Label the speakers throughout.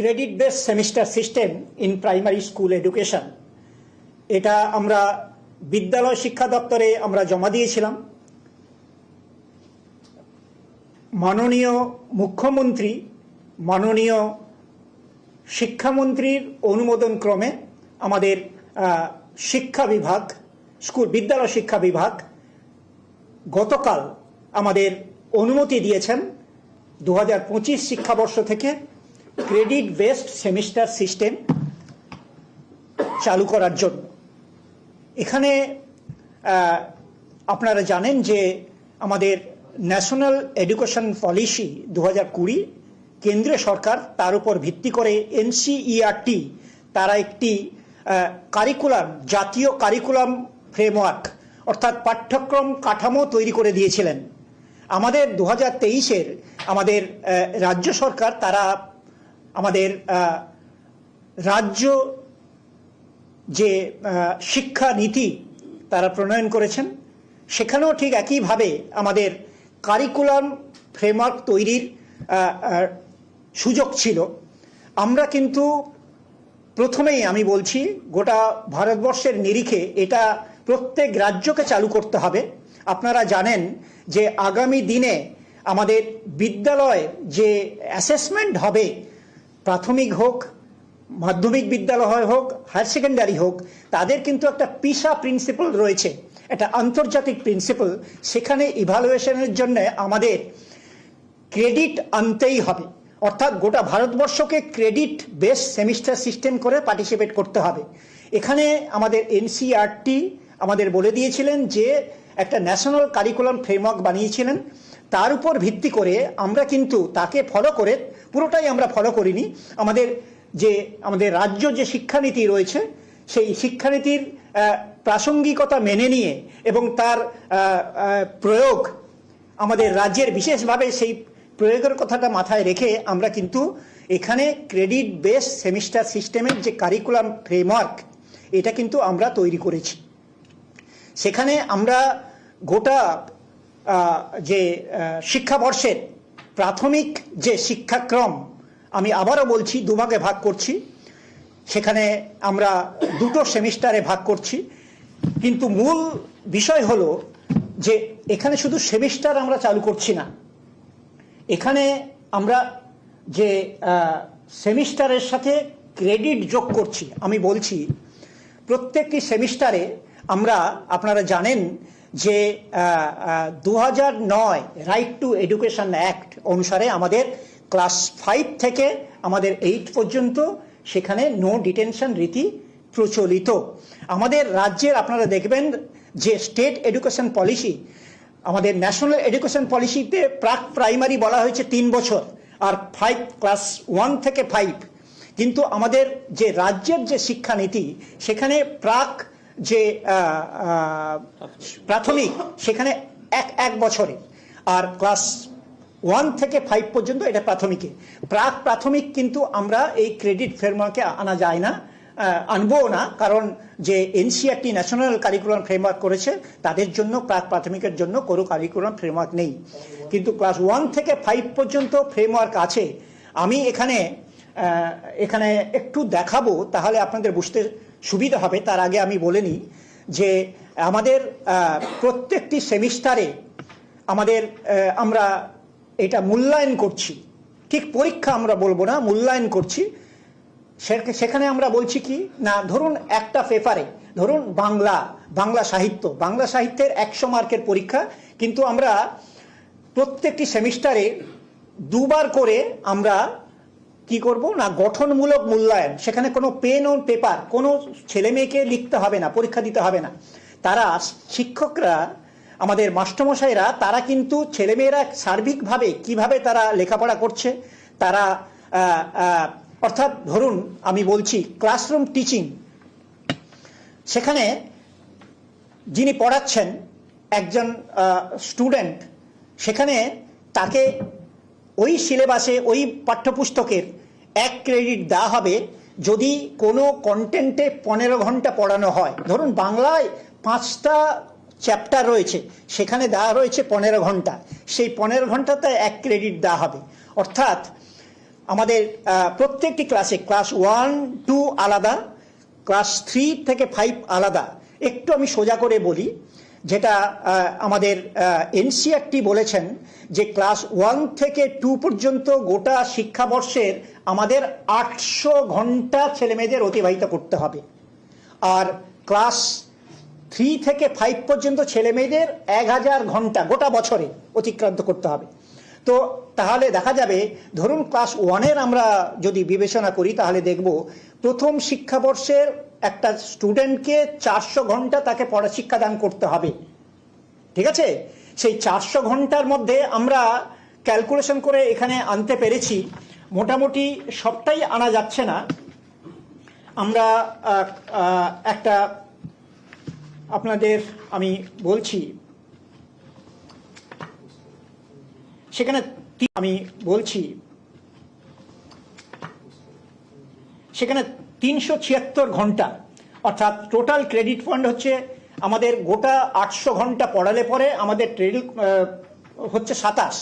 Speaker 1: Credit base semester system in primary school education এটা আমরা বিদ্যালয় শিক্ষা দপ্তরে আমরা জমা দিয়েছিলাম। মাননীয় মুখ্যমন্ত্রী, মাননীয় শিক্ষামন্ত্রীর অনুমোদন ক্রমে আমাদের শিক্ষা বিভাগ, স্কুল, বিদ্যালয় শিক্ষা বিভাগ গতকাল আমাদের অনুমতি দিয়েছেন। দু হাজার পঁচিশ শিক্ষাবর্ষ থেকে ক্রেডিট বেসড সেমিস্টার সিস্টেম চালু করার জন্য। এখানে আপনারা জানেন যে আমাদের ন্যাশনাল এডুকেশন পলিসি দু হাজার কুড়ি কেন্দ্রীয় সরকার তার উপর ভিত্তি করে এনসিইআরটি, তারা একটি কারিকুলাম জাতীয় কারিকুলাম ফ্রেমওয়ার্ক অর্থাৎ পাঠ্যক্রম কাঠামো তৈরি করে দিয়েছিলেন। আমাদের দু হাজার তেইশের আমাদের রাজ্য সরকার তারা আমাদের রাজ্য যে শিক্ষা নীতি তারা প্রণয়ন করেছেন, সেখানেও ঠিক একইভাবে আমাদের কারিকুলাম ফ্রেমওয়ার্ক তৈরির সুযোগ ছিল। আমরা কিন্তু প্রথমেই আমি বলছি, গোটা ভারতবর্ষের নিরিখে এটা প্রত্যেক রাজ্যকে চালু করতে হবে। আপনারা জানেন যে আগামী দিনে আমাদের বিদ্যালয় যে অ্যাসেসমেন্ট হবে প্রাথমিক হোক, মাধ্যমিক বিদ্যালয় হোক, হায়ার সেকেন্ডারি হোক, তাদের কিন্তু একটা পিসা প্রিন্সিপাল রয়েছে, একটা আন্তর্জাতিক প্রিন্সিপাল সেখানে ইভালুয়েশনের জন্য আমাদের ক্রেডিট আনতেই হবে। অর্থাৎ গোটা ভারতবর্ষকে ক্রেডিট বেস সেমিস্টার সিস্টেম করে পার্টিসিপেট করতে হবে। এখানে আমাদের এনসিআরটি আমাদের বলে দিয়েছিলেন যে, একটা ন্যাশনাল কারিকুলাম ফ্রেমওয়ার্ক বানিয়েছিলেন। তার উপর ভিত্তি করে আমরা কিন্তু তাকে ফলো করে পুরোটাই আমরা ফলো করিনি। আমাদের যে, আমাদের রাজ্য যে শিক্ষানীতি রয়েছে, সেই শিক্ষানীতির প্রাসঙ্গিকতা মেনে নিয়ে এবং তার প্রয়োগ আমাদের রাজ্যের বিশেষভাবে সেই প্রয়োগের কথাটা মাথায় রেখে আমরা কিন্তু এখানে ক্রেডিট বেস সেমিস্টার সিস্টেমের যে কারিকুলাম ফ্রেমওয়ার্ক এটা কিন্তু আমরা তৈরি করেছি। সেখানে আমরা গোটা যে শিক্ষাবর্ষের প্রাথমিক যে শিক্ষাক্রম আমি আবারও বলছি, দুভাগে ভাগ করছি। সেখানে আমরা দুটো সেমিস্টারে ভাগ করছি। কিন্তু মূল বিষয় হলো যে এখানে শুধু সেমিস্টার আমরা চালু করছি না। এখানে আমরা যে সেমিস্টারের সাথে ক্রেডিট যোগ করছি। আমি বলছি, প্রত্যেকটি সেমিস্টারে আমরা, আপনারা জানেন যে দু নয় রাইট টু এডুকেশন অ্যাক্ট অনুসারে আমাদের ক্লাস ফাইভ থেকে আমাদের এইট পর্যন্ত সেখানে নো ডিটেনশন রীতি প্রচলিত। আমাদের রাজ্যের আপনারা দেখবেন যে স্টেট এডুকেশন পলিসি আমাদের ন্যাশনাল এডুকেশন পলিসিতে প্রাক প্রাইমারি বলা হয়েছে তিন বছর আর ফাইভ ক্লাস ওয়ান থেকে ফাইভ কিন্তু আমাদের যে রাজ্যের যে শিক্ষানীতি, সেখানে প্রাক যে প্রাথমিক, সেখানে এক এক বছরে আর ক্লাস ওয়ান থেকে ফাইভ পর্যন্ত এটা প্রাথমিকে। প্রাক প্রাথমিক কিন্তু আমরা এই ক্রেডিট ফ্রেমওয়ার্কে আনা যায় না আনবও না, কারণ যে এনসিআরটি ন্যাশনাল কারিকুলাম ফ্রেমওয়ার্ক করেছে, তাদের জন্য প্রাক প্রাথমিকের জন্য কোনো কারিকুলাম ফ্রেমওয়ার্ক নেই। কিন্তু ক্লাস ওয়ান থেকে ফাইভ পর্যন্ত ফ্রেমওয়ার্ক আছে। আমি এখানে এখানে একটু দেখাবো, তাহলে আপনাদের বুঝতে সুবিধা হবে, তার আগে আমি বলে নিই যে, আমাদের প্রত্যেকটি সেমিস্টারে আমাদের আমরা এটা মূল্যায়ন করছি। ঠিক পরীক্ষা আমরা বলব না, মূল্যায়ন করছি। সেখানে আমরা বলছি কি, না, ধরুন একটা পেপারে, ধরুন বাংলা বাংলা সাহিত্য, বাংলা সাহিত্যের একশো মার্কের পরীক্ষা, কিন্তু আমরা প্রত্যেকটি সেমিস্টারে দুবার করে আমরা কি করব? না, গঠনমূলক মূল্যায়ন। সেখানে কোনো পেন ও পেপার কোনো ছেলে মেয়েকে লিখতে হবে না, পরীক্ষা দিতে হবে না। তারা শিক্ষকরা, আমাদের মাস্টারমশাইরা, তারা কিন্তু ছেলেমেয়েরা সার্বিকভাবে কীভাবে তারা লেখাপড়া করছে, তারা অর্থাৎ ধরুন, আমি বলছি ক্লাসরুম টিচিং সেখানে যিনি পড়াচ্ছেন, একজন স্টুডেন্ট সেখানে তাকে ওই সিলেবাসে, ওই পাঠ্যপুস্তকের এক ক্রেডিট দেওয়া হবে যদি কোনো কন্টেন্টে পনেরো ঘণ্টা পড়ানো হয়। ধরুন বাংলায় পাঁচটা চ্যাপ্টার রয়েছে, সেখানে দেওয়া রয়েছে পনেরো ঘণ্টা। সেই পনেরো ঘন্টাতে এক ক্রেডিট দেওয়া হবে। অর্থাৎ আমাদের প্রত্যেকটি ক্লাসে ক্লাস ওয়ান টু আলাদা ক্লাস থ্রি থেকে ফাইভ আলাদা। একটু আমি সোজা করে বলি যেটা আমাদের এনসিআরটি বলেছেন যে ক্লাস ওয়ান থেকে টু পর্যন্ত গোটা শিক্ষাবর্ষের আমাদের আটশো ঘণ্টা ছেলেমেয়েদের অতিবাহিত করতে হবে। আর ক্লাস থ্রি থেকে ফাইভ পর্যন্ত ছেলেমেয়েদের এক হাজার ঘণ্টা গোটা বছরে অতিক্রান্ত করতে হবে। তো তাহলে দেখা যাবে, ধরুন ক্লাস ওয়ানের আমরা যদি বিবেচনা করি, তাহলে দেখব প্রথম শিক্ষাবর্ষের একটা স্টুডেন্টকে চারশো ঘণ্টা তাকে পড়া শিক্ষাদান করতে হবে। ঠিক আছে? সেই চারশো ঘণ্টার মধ্যে আমরা ক্যালকুলেশন করে এখানে আনতে পেরেছি। মোটামুটি সবটাই আনা যাচ্ছে না। আমরা একটা আপনাদের আমি বলছি সেখানে আমি বলছি, সেখানে তিনশো ছিয়াত্তর ঘণ্টা, অর্থাৎ টোটাল ক্রেডিট পয়েন্ট হচ্ছে আমাদের গোটা আটশো ঘণ্টা পড়ালে পরে আমাদের ক্রেডিট হচ্ছে সাতাশ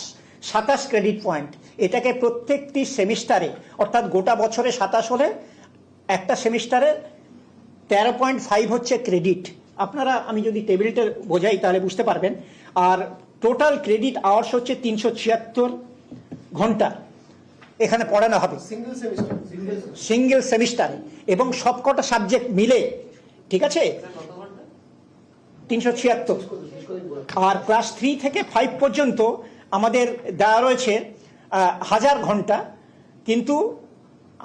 Speaker 1: সাতাশ ক্রেডিট পয়েন্ট এটাকে প্রত্যেকটি সেমিস্টারে, অর্থাৎ গোটা বছরে সাতাশ হলে একটা সেমিস্টারে তেরো পয়েন্ট ফাইভ হচ্ছে ক্রেডিট আপনারা, আমি যদি টেবিলটা বোঝাই তাহলে বুঝতে পারবেন। আর টোটাল ক্রেডিট আওয়ার্স হচ্ছে তিনশো ছিয়াত্তর ঘণ্টা। এখানে পড়ানো হবে।
Speaker 2: সিঙ্গেল সেমিস্টার
Speaker 1: এবং সবকটা সাবজেক্ট মিলে ঠিক আছে? তিনশো ছিয়াত্তর। আর ক্লাস থ্রি থেকে ফাইভ পর্যন্ত আমাদের দেওয়া রয়েছে হাজার ঘণ্টা। কিন্তু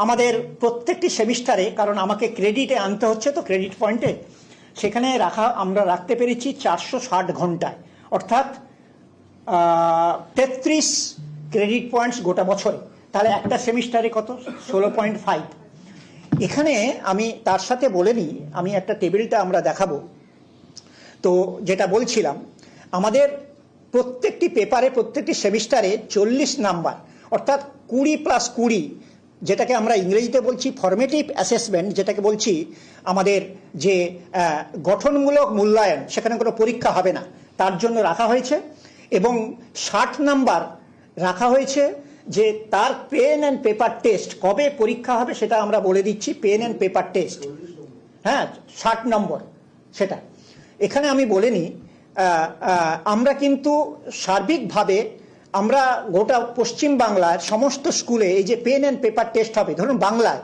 Speaker 1: আমাদের প্রত্যেকটি সেমিস্টারে কারণ আমাকে ক্রেডিটে আনতে হচ্ছে তো ক্রেডিট পয়েন্টে সেখানে রাখা আমরা রাখতে পেরেছি চারশো ষাট ঘন্টায়। অর্থাৎ তেত্রিশ ক্রেডিট পয়েন্টস গোটা বছরে। তাহলে একটা সেমিস্টারে কত? ষোলো পয়েন্ট ফাইভ এখানে আমি তার সাথে বলে নিই, আমি একটা টেবিলটা আমরা দেখাবো। তো যেটা বলছিলাম, আমাদের প্রত্যেকটি পেপারে, প্রত্যেকটি সেমিস্টারে চল্লিশ নাম্বার, অর্থাৎ কুড়ি প্লাস কুড়ি, যেটাকে আমরা ইংরেজিতে বলছি ফর্মেটিভ অ্যাসেসমেন্ট যেটাকে বলছি আমাদের যে গঠনমূলক মূল্যায়ন, সেখানে কোনো পরীক্ষা হবে না। তার জন্য রাখা হয়েছে। এবং ষাট নাম্বার রাখা হয়েছে যে তার পেন অ্যান্ড পেপার টেস্ট কবে পরীক্ষা হবে সেটা আমরা বলে দিচ্ছি, পেন অ্যান্ড পেপার টেস্ট। হ্যাঁ ষাট নম্বর, সেটা। এখানে আমি বলে নিই আমরা কিন্তু সার্বিকভাবে আমরা গোটা পশ্চিম বাংলার সমস্ত স্কুলে এই যে পেন অ্যান্ড পেপার টেস্ট হবে, ধরুন বাংলায়,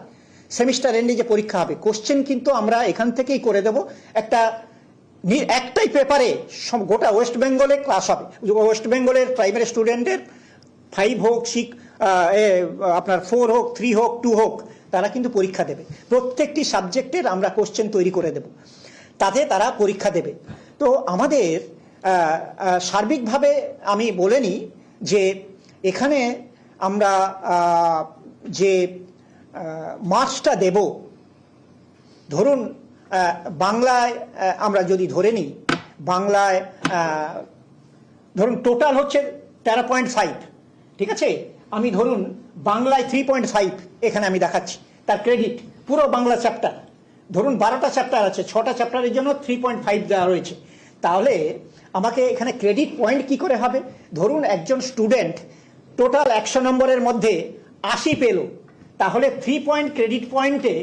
Speaker 1: সেমিস্টার এন্ডে যে পরীক্ষা হবে, কোশ্চেন কিন্তু আমরা এখান থেকেই করে দেব। একটা একটাই পেপারে গোটা ওয়েস্ট বেঙ্গলে ক্লাস হবে। ওয়েস্ট বেঙ্গলের প্রাইমারি স্টুডেন্টের ফাইভ হোক সিক্স আপনার ফোর হোক, থ্রি হোক, টু হোক, তারা কিন্তু পরীক্ষা দেবে। প্রত্যেকটি সাবজেক্টের আমরা কোশ্চেন তৈরি করে দেব। তাতে তারা পরীক্ষা দেবে। তো আমাদের সার্বিকভাবে আমি বলে নিই যে এখানে আমরা যে মার্কসটা দেব, ধরুন বাংলায় আমরা যদি ধরে নিই, বাংলায় ধরুন টোটাল হচ্ছে তেরো পয়েন্ট ফাইভ ঠিক আছে? আমি ধরুন বাংলায় থ্রি পয়েন্ট ফাইভ এখানে আমি দেখাচ্ছি, তার ক্রেডিট পুরো বাংলা চ্যাপ্টার ধরুন বারোটা চ্যাপ্টার আছে, ছটা চ্যাপ্টারের জন্য থ্রি পয়েন্ট ফাইভ দেওয়া রয়েছে। তাহলে আমাকে এখানে ক্রেডিট পয়েন্ট কি করে হবে? ধরুন একজন স্টুডেন্ট টোটাল একশো নম্বরের মধ্যে আশি পেল, তাহলে থ্রি পয়েন্ট ক্রেডিট পয়েন্টে